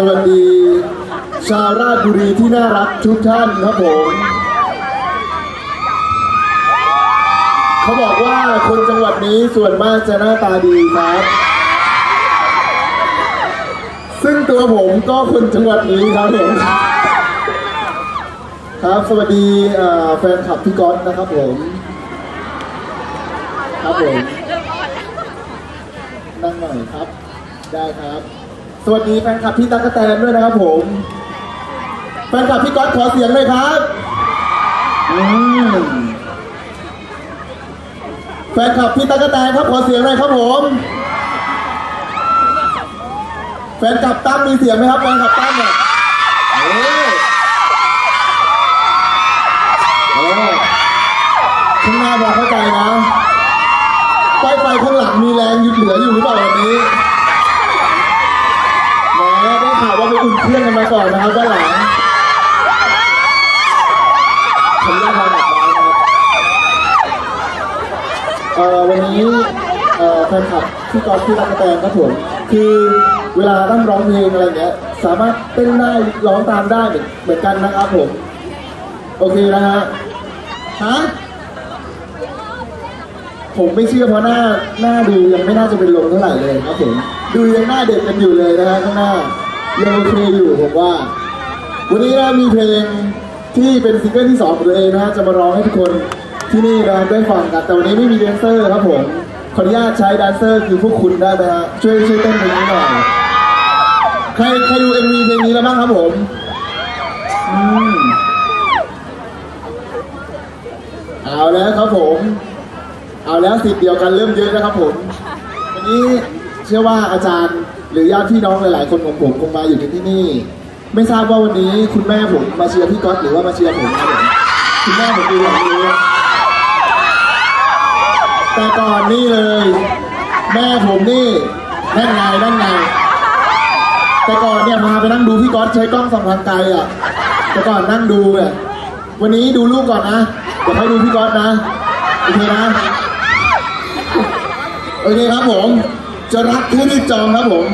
สวัสดี ชาวราชบุรีที่น่ารักทุกท่านครับผมเขาบอกว่าคนจังหวัดนี้ส่วนมากจะหน้าตาดีครับ ซึ่งตัวผมก็คนจังหวัดนี้ครับผมครับสวัสดีแฟนคลับพี่ก๊อตนะครับผม ครับผมนั่งหน่อยครับ ได้ครับ สวัสดีแฟนคลับพี่ตั๊กแตนด้วยนะครับผมแฟนคลับพี่ก๊อตขอเสียงเลยครับอืมแฟนคลับพี่ตั๊กแตนครับขอเสียงหน่อยครับผม แฟนคลับตั้มมีเสียงไหมครับแฟนคลับตั้มเนี่ยโอ้โอ้ข้างหน้าบอกเข้าใจนะป้ายไฟข้างหลังมีแรงหยุดเหลืออยู่หรือเปล่าวันนี้แหมได้ เครื่องกันมาก่อนนะครับด้านหลังผมได้มาแบบนี้นะครับเอ่อวันนี้เอ่อแฟนคลับที่กอล์ฟที่รักกระแตงครับผมคือเวลาตั้งร้องเพลงอะไรเงี้ย สามารถเต้นได้ร้องตามได้เหมือนกันนะครับผม โอเคนะฮะฮะผมไม่เชื่อเพราะหน้าหน้าดูยังไม่น่าจะเป็นลมเท่าไหร่เลยครับผมดูยังหน้าเด็กกันอยู่เลยนะฮะข้างหน้า ยังโอเคอยู่ผมว่า วันนี้นะมีเพลงที่เป็นซิงเกิลที่สองของตัวเองนะฮะจะมาร้องให้ทุกคนที่นี่นะได้ฟังกัน แต่วันนี้ไม่มีแดนเซอร์ครับผม ขออนุญาตใช้แดนเซอร์คือพวกคุณได้ไหมฮะช่วยช่วยเต้นเพลงนี้หน่อย ใครใครดู MV เพลงนี้แล้วบ้างครับผมอืมเอาแล้วครับผม เอาแล้วสิทธิ์เดียวกันเริ่มเยอะนะครับผม วันนี้เชื่อว่าอาจารย์ หรือญาติพี่น้องหลาย ๆ คนของผมคงมาอยู่ที่นี่ ไม่ทราบว่าวันนี้คุณแม่ผมมาเชียร์พี่ก๊อตหรือว่ามาเชียร์ผมครับผมคุณแม่ผมดูหลังนี้แต่ก่อนนี่เลย แม่ผมนี่นั่นไงนั่นไงแต่ก่อนเนี่ยพาไปนั่งดูพี่ก๊อตใช้กล้องส่องทางไกลอะแต่ก่อนนั่งดูเนี่ยวันนี้ดูลูกก่อนนะเดี๋ยวให้ดูพี่ก๊อตนะโอเคนะโอเคครับผม จะรักคู่นี้จองครับผม